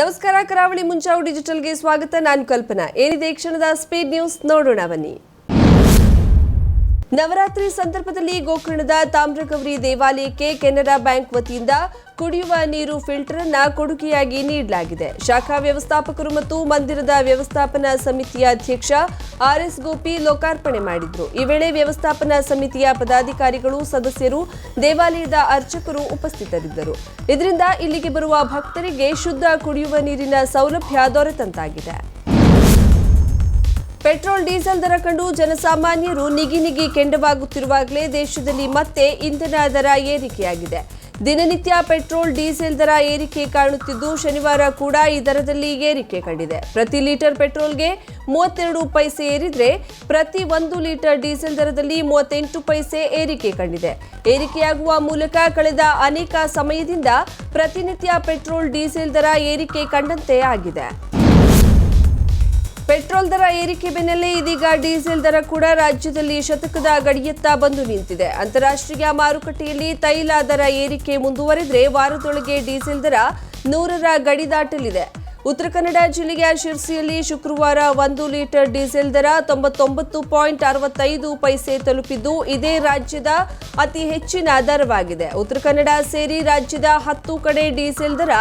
ನಮಸ್ಕಾರ ಕರಾವಳಿ ಮುಂಚಾವು ಡಿಜಿಟಲ್ಗೆ ಸ್ವಾಗತ. ನಾನು ಕಲ್ಪನಾ. ಏನಿದೆ ಕ್ಷಣದ ಸ್ಪೀಡ್ ನ್ಯೂಸ್? ನೋಡೋಣ ಬನ್ನಿ. ನವರಾತ್ರಿ ಸಂದರ್ಭದಲ್ಲಿ ಗೋಕರ್ಣದ ತಾಮ್ರಗೌರಿ ದೇವಾಲಯಕ್ಕೆ ಕೆನರಾ ಬ್ಯಾಂಕ್ ವತಿಯಿಂದ ಕುಡಿಯುವ ನೀರು ಫಿಲ್ಟರ್ ಅನ್ನ ಕೊಡುಗೆಯಾಗಿ ನೀಡಲಾಗಿದೆ. ಶಾಖಾ ವ್ಯವಸ್ಥಾಪಕರು ಮತ್ತು ಮಂದಿರದ ವ್ಯವಸ್ಥಾಪನಾ ಸಮಿತಿಯ ಅಧ್ಯಕ್ಷ ಆರ್ ಎಸ್ ಗೋಪಿ ಲೋಕಾರ್ಪಣೆ ಮಾಡಿದರು. ಈ ವೇಳೆ ವ್ಯವಸ್ಥಾಪನಾ ಸಮಿತಿಯ ಪದಾಧಿಕಾರಿಗಳು, ಸದಸ್ಯರು, ದೇವಾಲಯದ ಅರ್ಚಕರು ಉಪಸ್ಥಿತರಿದ್ದರು. ಇದರಿಂದ ಇಲ್ಲಿಗೆ ಬರುವ ಭಕ್ತರಿಗೆ ಶುದ್ಧ ಕುಡಿಯುವ ನೀರಿನ ಸೌಲಭ್ಯ ದೊರೆತಂತಾಗಿದೆ. ಪೆಟ್ರೋಲ್, ಡೀಸೆಲ್ ದರ ಕಂಡು ಜನಸಾಮಾನ್ಯರು ನಿಗಿ ನಿಗಿ ಕೆಂಡವಾಗುತ್ತಿರುವಾಗಲೇ ದೇಶದಲ್ಲಿ ಮತ್ತೆ ಇಂಧನ ದರ ಏರಿಕೆಯಾಗಿದೆ. ದಿನನಿತ್ಯ ಪೆಟ್ರೋಲ್, ಡೀಸೆಲ್ ದರ ಏರಿಕೆ ಕಾಣುತ್ತಿದ್ದು ಶನಿವಾರ ಕೂಡ ಈ ದರದಲ್ಲಿ ಏರಿಕೆ ಕಂಡಿದೆ. ಪ್ರತಿ ಲೀಟರ್ ಪೆಟ್ರೋಲ್ಗೆ ಮೂವತ್ತೆರಡು ಪೈಸೆ ಏರಿದ್ರೆ ಪ್ರತಿ ಒಂದು ಲೀಟರ್ ಡೀಸೆಲ್ ದರದಲ್ಲಿ ಮೂವತ್ತೆಂಟು ಪೈಸೆ ಏರಿಕೆ ಕಂಡಿದೆ. ಏರಿಕೆಯಾಗುವ ಮೂಲಕ ಕಳೆದ ಅನೇಕ ಸಮಯದಿಂದ ಪ್ರತಿನಿತ್ಯ ಪೆಟ್ರೋಲ್, ಡೀಸೆಲ್ ದರ ಏರಿಕೆ ಕಂಡಂತೆ ಆಗಿದೆ. ಪೆಟ್ರೋಲ್ ದರ ಏರಿಕೆ ಬೆನ್ನಲ್ಲೇ ಇದೀಗ ಡೀಸೆಲ್ ದರ ಕೂಡ ರಾಜ್ಯದಲ್ಲಿ ಶತಕದ ಗಡಿಯತ್ತ ಬಂದು ನಿಂತಿದೆ. ಅಂತಾರಾಷ್ಟ್ರೀಯ ಮಾರುಕಟ್ಟೆಯಲ್ಲಿ ತೈಲ ದರ ಏರಿಕೆ ಮುಂದುವರೆದರೆ ವಾರದೊಳಗೆ ಡೀಸೆಲ್ ದರ ನೂರರ ಗಡಿ ದಾಟಲಿದೆ. ಉತ್ತರ ಕನ್ನಡ ಜಿಲ್ಲೆಯ ಶಿರ್ಸಿಯಲ್ಲಿ ಶುಕ್ರವಾರ ಒಂದು ಲೀಟರ್ ಡೀಸೆಲ್ ದರ ತೊಂಬತ್ತೊಂಬತ್ತು ಪಾಯಿಂಟ್ ಅರವತ್ತೈದು ಪೈಸೆ ತಲುಪಿದ್ದು, ಇದೇ ರಾಜ್ಯದ ಅತಿ ಹೆಚ್ಚಿನ ದರವಾಗಿದೆ. ಉತ್ತರ ಕನ್ನಡ ಸೇರಿ ರಾಜ್ಯದ ಹತ್ತು ಕಡೆ ಡೀಸೆಲ್ ದರ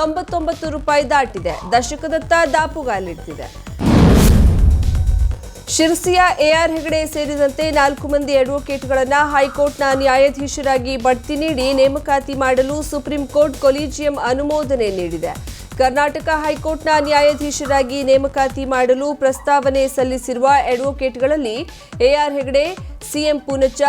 ತೊಂಬತ್ತೊಂಬತ್ತು ರೂಪಾಯಿ ದಾಟಿದೆ. ದಶಕದತ್ತ ದಾಪುಗಾಲಿಡ್ತಿದೆ ಶಿರ್ಸಿಯ ಎಆರ್ ಹೆಗಡೆ ಸೇರಿದಂತೆ ನಾಲ್ಕು ಮಂದಿ ಅಡ್ವೊಕೇಟ್ಗಳನ್ನು ಹೈಕೋರ್ಟ್ನ ನ್ಯಾಯಾಧೀಶರಾಗಿ ಬಡ್ತಿ ನೀಡಿ ನೇಮಕಾತಿ ಮಾಡಲು ಸುಪ್ರೀಂ ಕೋರ್ಟ್ ಕೊಲಿಜಿಯಂ ಅನುಮೋದನೆ ನೀಡಿದೆ. ಕರ್ನಾಟಕ ಹೈಕೋರ್ಟ್ನ ನ್ಯಾಯಾಧೀಶರಾಗಿ ನೇಮಕಾತಿ ಮಾಡಲು ಪ್ರಸ್ತಾವನೆ ಸಲ್ಲಿಸಿರುವ ಅಡ್ವೊಕೇಟ್ಗಳಲ್ಲಿ AR Hegde, CM Poonacha,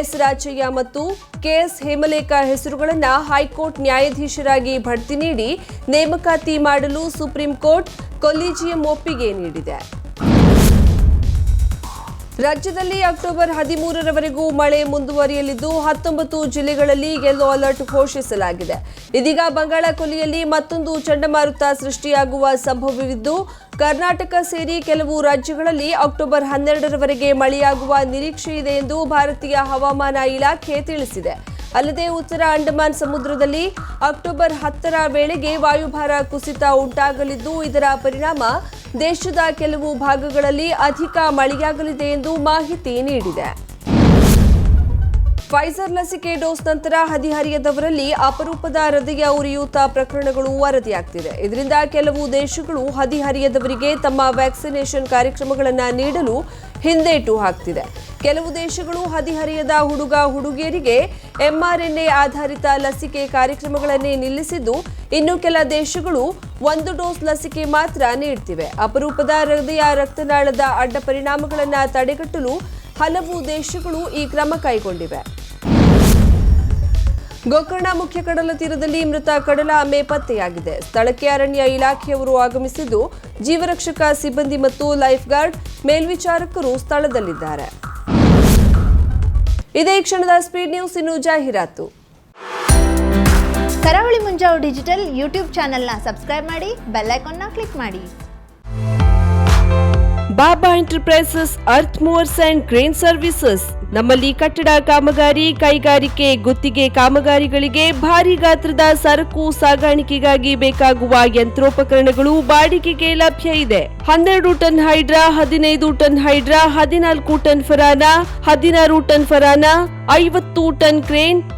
S Rajaiah ಮತ್ತು ಕೆಎಸ್ ಹೇಮಲೇಖ ಹೆಸರುಗಳನ್ನು ಹೈಕೋರ್ಟ್ ನ್ಯಾಯಾಧೀಶರಾಗಿ ಬಡ್ತಿ ನೀಡಿ ನೇಮಕಾತಿ ಮಾಡಲು ಸುಪ್ರೀಂ ಕೋರ್ಟ್ ಕೊಲಿಜಿಯಂ ಒಪ್ಪಿಗೆ ನೀಡಿದೆ. ರಾಜ್ಯದಲ್ಲಿ ಅಕ್ಟೋಬರ್ ಹದಿಮೂರರವರೆಗೂ ಮಳೆ ಮುಂದುವರಿಯಲಿದ್ದು, ಹತ್ತೊಂಬತ್ತು ಜಿಲ್ಲೆಗಳಲ್ಲಿ ಯೆಲ್ಲೋ ಅಲರ್ಟ್ ಘೋಷಿಸಲಾಗಿದೆ. ಇದೀಗ ಬಂಗಾಳ ಕೊಲ್ಲಿಯಲ್ಲಿ ಮತ್ತೊಂದು ಚಂಡಮಾರುತ ಸೃಷ್ಟಿಯಾಗುವ ಸಂಭವವಿದ್ದು, ಕರ್ನಾಟಕ ಸೇರಿ ಕೆಲವು ರಾಜ್ಯಗಳಲ್ಲಿ ಅಕ್ಟೋಬರ್ ಹನ್ನೆರಡರವರೆಗೆ ಮಳೆಯಾಗುವ ನಿರೀಕ್ಷೆ ಇದೆ ಎಂದು ಭಾರತೀಯ ಹವಾಮಾನ ಇಲಾಖೆ ತಿಳಿಸಿದೆ. ಅಲ್ಲದೆ ಉತ್ತರ ಅಂಡಮಾನ್ ಸಮುದ್ರದಲ್ಲಿ ಅಕ್ಟೋಬರ್ ಹತ್ತರ ವೇಳೆಗೆ ವಾಯುಭಾರ ಕುಸಿತ ಉಂಟಾಗಲಿದ್ದು, ಇದರ ಪರಿಣಾಮ ದೇಶದ ಕೆಲವು ಭಾಗಗಳಲ್ಲಿ ಅಧಿಕ ಮಳೆಯಾಗಲಿದೆ ಎಂದು ಮಾಹಿತಿ ನೀಡಿದೆ. ಫೈಸರ್ ಲಸಿಕೆ ಡೋಸ್ ನಂತರ ಹದಿಹರಿಯದವರಲ್ಲಿ ಅಪರೂಪದ ಹೃದಯ ಉರಿಯೂತ ಪ್ರಕರಣಗಳು ವರದಿಯಾಗ್ತಿದೆ. ಇದರಿಂದ ಕೆಲವು ದೇಶಗಳು ಹದಿಹರಿಯದವರಿಗೆ ತಮ್ಮ ವ್ಯಾಕ್ಸಿನೇಷನ್ ಕಾರ್ಯಕ್ರಮಗಳನ್ನು ನೀಡಲು ಹಿಂದೇಟು ಹಾಕ್ತಿದೆ. ಕೆಲವು ದೇಶಗಳು ಹದಿಹರಿಯದ ಹುಡುಗ ಹುಡುಗಿಯರಿಗೆ ಎಂಆರ್ಎನ್ಎ ಆಧಾರಿತ ಲಸಿಕೆ ಕಾರ್ಯಕ್ರಮಗಳನ್ನೇ ನಿಲ್ಲಿಸಿದ್ದು, ಇನ್ನು ಕೆಲ ದೇಶಗಳು ಒಂದು ಡೋಸ್ ಲಸಿಕೆ ಮಾತ್ರ ನೀಡ್ತಿವೆ. ಅಪರೂಪದ ಹೃದಯ, ರಕ್ತನಾಳದ ಅಡ್ಡ ಪರಿಣಾಮಗಳನ್ನು ತಡೆಗಟ್ಟಲು ಹಲವು ದೇಶಗಳು ಈ ಕ್ರಮ ಕೈಗೊಂಡಿವೆ. ಗೋಕರ್ಣ ಮುಖ್ಯ ಕಡಲ ತೀರದಲ್ಲಿ ಮೃತ ಕಡಲ ಆಮೆ ಪತ್ತೆಯಾಗಿದೆ. ಸ್ಥಳಕ್ಕೆ ಅರಣ್ಯ ಇಲಾಖೆಯವರು ಆಗಮಿಸಿದ್ದು, ಜೀವರಕ್ಷಕ ಸಿಬ್ಬಂದಿ ಮತ್ತು ಲೈಫ್ ಗಾರ್ಡ್ ಮೇಲ್ವಿಚಾರಕರು ಸ್ಥಳದಲ್ಲಿದ್ದಾರೆ. ಇದೇ ಕ್ಷಣದ ಸ್ಪೀಡ್ ನ್ಯೂಸ್ ಇನ್ನು ಜಾಹೀರಾತು. ಕರಾವಳಿ ಮುಂಜಾವು ಡಿಜಿಟಲ್ ಯೂಟ್ಯೂಬ್ ಚಾನೆಲ್ನ ಸಬ್ಸ್ಕ್ರೈಬ್ ಮಾಡಿ, ಬೆಲ್ ಐಕಾನ್ನ ಕ್ಲಿಕ್ ಮಾಡಿ. Baba enterprises earth movers and crane services. ನಮ್ಮಲ್ಲಿ ಕಟ್ಟಡ ಕಾಮಗಾರಿ, ಕೈಗಾರಿಕೆ, ಗುತ್ತಿಗೆ ಕಾಮಗಾರಿಗಳಿಗೆ ಭಾರಿ ಗಾತ್ರದ ಸರಕು, ಸಾಗಾಣಿಕೆಗಾಗಿ ಬೇಕಾಗುವ ಯಂತ್ರೋಪಕರಣಗಳು ಬಾಡಿಗೆಗೆ ಲಭ್ಯ ಇದೆ. ಹನ್ನೆರಡು ಟನ್ ಹೈಡ್ರಾ, ಹದಿನೈದು ಟನ್ ಹೈಡ್ರಾ, ಹದಿನಾಲ್ಕು ಟನ್ ಫರಾನ, ಹದಿನಾರು ಟನ್ ಫರಾನ, ಐವತ್ತು ಟನ್ ಕ್ರೇನ್